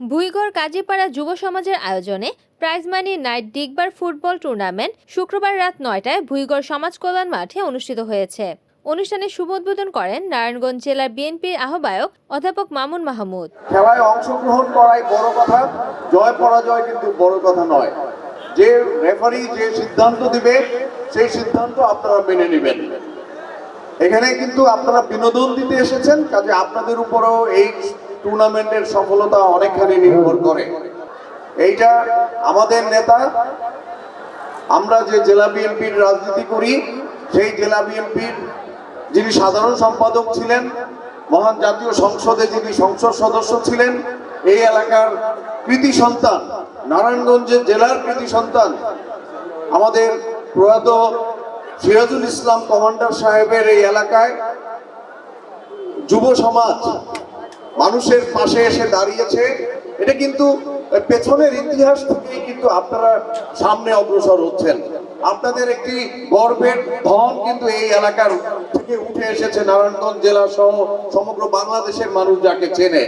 ভুইগড় কাজীপাড়া যুব সমাজের আয়োজনে প্রাইজ মানি নাইট ডিগবার ফুটবল টুর্নামেন্ট শুক্রবার রাত নয়টায় ভুইগড় সমাজ কল্যাণ মাঠে অনুষ্ঠিত হয়েছে। অনুষ্ঠানে শুভ উদ্বোধন করেন নারায়ণগঞ্জ জেলার বিএনপির আহ্বায়ক অধ্যাপক মামুন মাহমুদ। খেলায় অংশগ্রহণ করাই বড় কথা, জয় পরাজয় কিন্তু বড় কথা নয়। যে রেফারি যে সিদ্ধান্ত দিবে, সেই সিদ্ধান্ত আপনারা মেনে নেবেন। এখানে কিন্তু আপনারা বিনোদন দিতে এসেছেন, কাজে আপনাদের উপরেও এই টুর্নামেন্টের সফলতা অনেকখানি নির্ভর করে। এইটা আমাদের নেতা, আমরা যে জেলা বিএনপির রাজনীতি করি, সেই জেলা বিএনপির যিনি সাধারণ সম্পাদক ছিলেন, মহান জাতীয় সংসদে যিনি সংসদ সদস্য ছিলেন, এই এলাকার কৃতি সন্তান নারায়ণগঞ্জের জেলার কৃতি সন্তান, আমাদের প্রয়াত সিরাজুল ইসলাম কমান্ডার সাহেবের এই এলাকায় যুব সমাজ মানুষের পাশে এসে দাঁড়িয়েছে। এটা কিন্তু পেছনের ইতিহাস থেকেই কিন্তু আপনারা সামনে অগ্রসর হচ্ছেন। আপনাদের একটি গর্বের ধন কিন্তু এই এলাকার থেকে উঠে এসেছে। নারায়ণগঞ্জ জেলা সহ সমগ্র বাংলাদেশের মানুষ যাকে চেনে,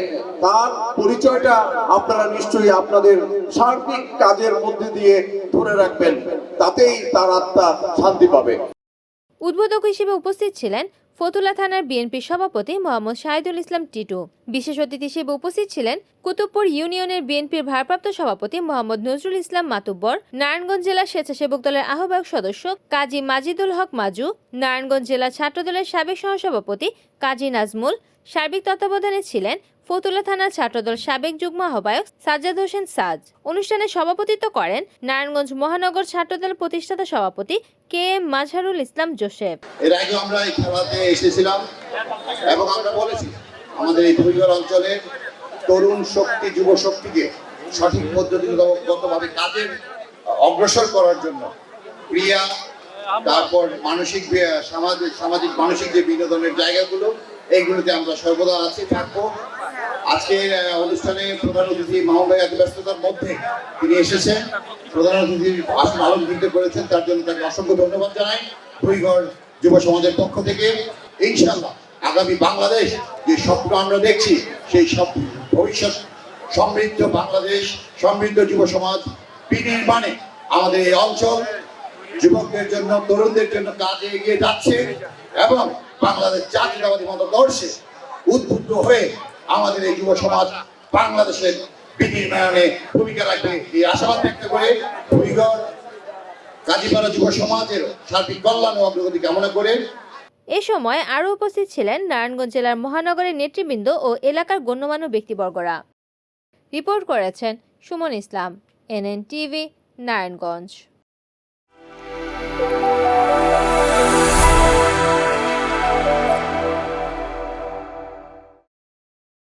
তার পরিচয়টা আপনারা নিশ্চয়ই আপনাদের সার্বিক কাজের মধ্যে দিয়ে ধরে রাখবেন। তাতেই তার আত্মা শান্তি পাবে। উদ্বোধক হিসেবে উপস্থিত ছিলেন ফতুল্লা থানার বিএনপি সভাপতি মোহাম্মদ শাহিদুল ইসলাম টিটু। বিশেষ অতিথি হিসেবে উপস্থিত ছিলেন কুতুবপুর ইউনিয়নের বিএনপির ভারপ্রাপ্ত সভাপতি মোহাম্মদ নজরুল ইসলাম মাতুব্বর, নারায়ণগঞ্জ জেলা স্বেচ্ছাসেবক দলের আহ্বায়ক সদস্য কাজী মাজিদুল হক মাজু, নারায়ণগঞ্জ জেলা ছাত্রদলের সাবেক সহসভাপতি কাজী নাজমুল, সার্বিক তত্ত্বাবধানে ছিলেন ফতুল্লা থানার ছাত্রদল সাবেক যুগ্ম আহ্বায়ক সাজ্জাদ হোসেন সাজ। অনুষ্ঠানে সভাপতিত্ব করেন নারায়ণগঞ্জ মহানগর ছাত্রদল প্রতিষ্ঠাতা সভাপতি K M Mazharul Islam Joseph. এর আগে আমরা এই খেলাতে এসেছিলাম এবং আমরা বলেছি, আমাদের এই ধৈর্যর অঞ্চলে তরুণ শক্তি, যুব শক্তিকে সঠিক পদ্ধতিগতভাবে কাজের অগ্রসর করার জন্য ক্রিয়া, তারপর মানসিক সামাজিক সামাজিক মানসিক যে বিনোদনের জায়গাগুলো এইগুলোতে আমরা সর্বদা আছি, থাকব। আজকের অনুষ্ঠানে প্রধান অতিথি মাহমুদ ভাই এত ব্যস্ততার মধ্যে তিনি এসেছেন। প্রধান অতিথির আসন আলমকৃত করেছেন তার জন্য তাকে অসংখ্য ধন্যবাদ জানাই ভুইগড় যুব সমাজের পক্ষ থেকে। ইনশাল্লাহ আগামী বাংলাদেশ যে স্বপ্ন আমরা দেখছি, সেই স্বপ্ন ভবিষ্যৎ সমৃদ্ধ বাংলাদেশ, সমৃদ্ধ যুব সমাজ বিনির্মাণে আমাদের এই অঞ্চল যুবকদের জন্য, তরুণদের জন্য কাজে এগিয়ে যাচ্ছে এবং বাংলাদেশ জাতীয়তাবাদী মতাদর্শে উদ্বুদ্ধ হয়ে আমাদের এই যুব সমাজ বাংলাদেশের বিনির্মাণে ভূমিকা রাখবে এই আশাবাদ ব্যক্ত করে ভূমিগড়, কাজীপাড়া যুব সমাজের সার্বিক কল্যাণ ও অগ্রগতি কামনা করে এ সময় আরও উপস্থিত ছিলেন নারায়ণগঞ্জ জেলার মহানগরের নেতৃবৃন্দ ও এলাকার গণ্যমান্য ব্যক্তিবর্গরা। রিপোর্ট করেছেন সুমন ইসলাম, এনএন টিভি, নারায়ণগঞ্জ।